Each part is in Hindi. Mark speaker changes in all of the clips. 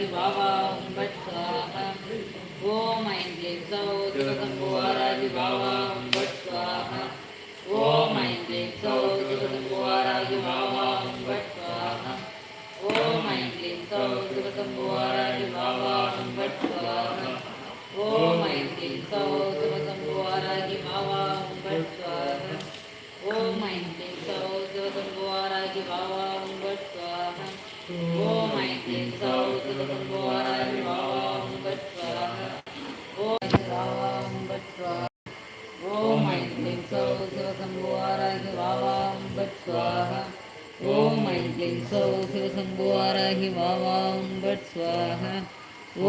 Speaker 1: वाराहि वावा हुं फट् स्वाहा ॐ ऐं क्लीं सौः स्वाहा। ॐ ऐं सौः शिवशम्भो वाराहि वावा हुं फट् स्वाहा।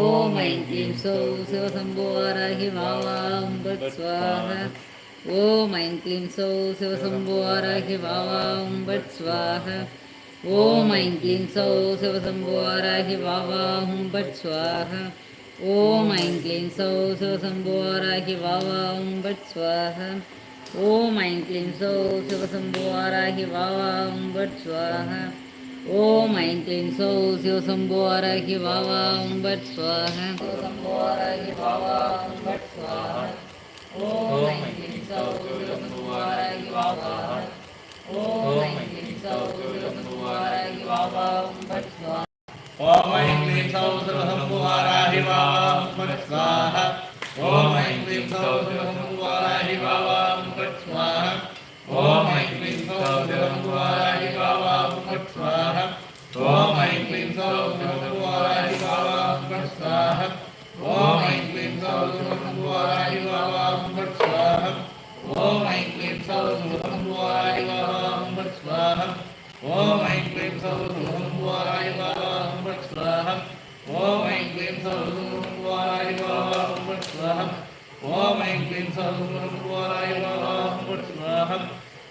Speaker 1: ॐ ऐं सौः शिवशम्भो वाराहि वावा हुं फट् स्वाहा। ॐ ऐं सौः शिवशम्भो वाराहि वावा हुं फट् स्वाहा। ॐ ऐं सौः शिवशम्भो वाराहि वावा हुं फट् स्वाहा। ॐ ऐं सौः शिवशम्भो वाराहि वावा हुं फट् स्वाहा। ॐ ऐं क्लीं सौः शिवशम्भो वाराहि वावा हुं स्वाहा ॐ ऐं क्लीं सौः शिवशम्भो वाराहि वावा फट् स्वाहा शिवशम्भो वाराहि वावा हुं फट् स्वाहा ॐ ऐं क्लीं सौः शिवशम्भो वाराहि वावा। ॐ ऐं क्लीं सौः शिवशम्भो वाराहि वावा हुं स्वाहा ॐ ऐं क्लीं सौः
Speaker 2: शिवशम्भुवाराहि वावां फट् स्वाहा ॐ ऐं क्लीं सौः शिवशम्भुवाराहि सौः शिवशम्भुवाराहि वावां फट् स्वाहा ॐ ऐं क्लीं सौः शिवशम्भुवाराहि वावां फट् स्वाहा ॐ ऐं क्लीं सौः शिवशम्भुवाराहि वावां फट् स्वाहा ॐ ऐं क्लीं सौः शिवशम्भुवाराहि वावां फट् स्वाहा ॐ ऐं क्लीं सौः शिवशम्भुवाराय वावां फट् स्वाहा ॐ ऐं क्लीं सौः शिवशम्भुवाराय वावां फट् स्वाहा ॐ ऐं क्लीं सौः शिवशम्भुवाराय वावां फट् स्वाहा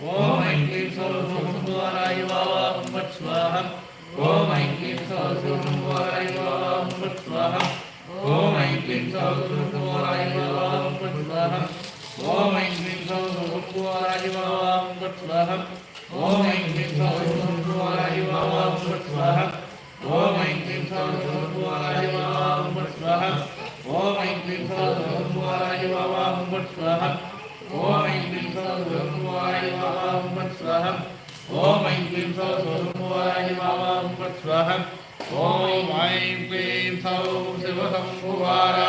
Speaker 2: ॐ ऐं क्लीं सौः वावां फट् स्वाहा ॐ ऐं क्लीं सौः वावां फट् स्वाहा ॐ ऐं क्लीं सौः वावां फट् स्वाहा ॐ ऐं क्लीं सौः वावां फट् स्वाहा ॐ ऐं क्लीं सौः वावां फट् स्वाहा ॐ ऐं क्लीं सौः वावां फट् स्वाहा ॐ ऐं क्लीं सौः वावां फट् स्वाहा ॐ ऐं क्लीं शिव शिवशम्भुवाराय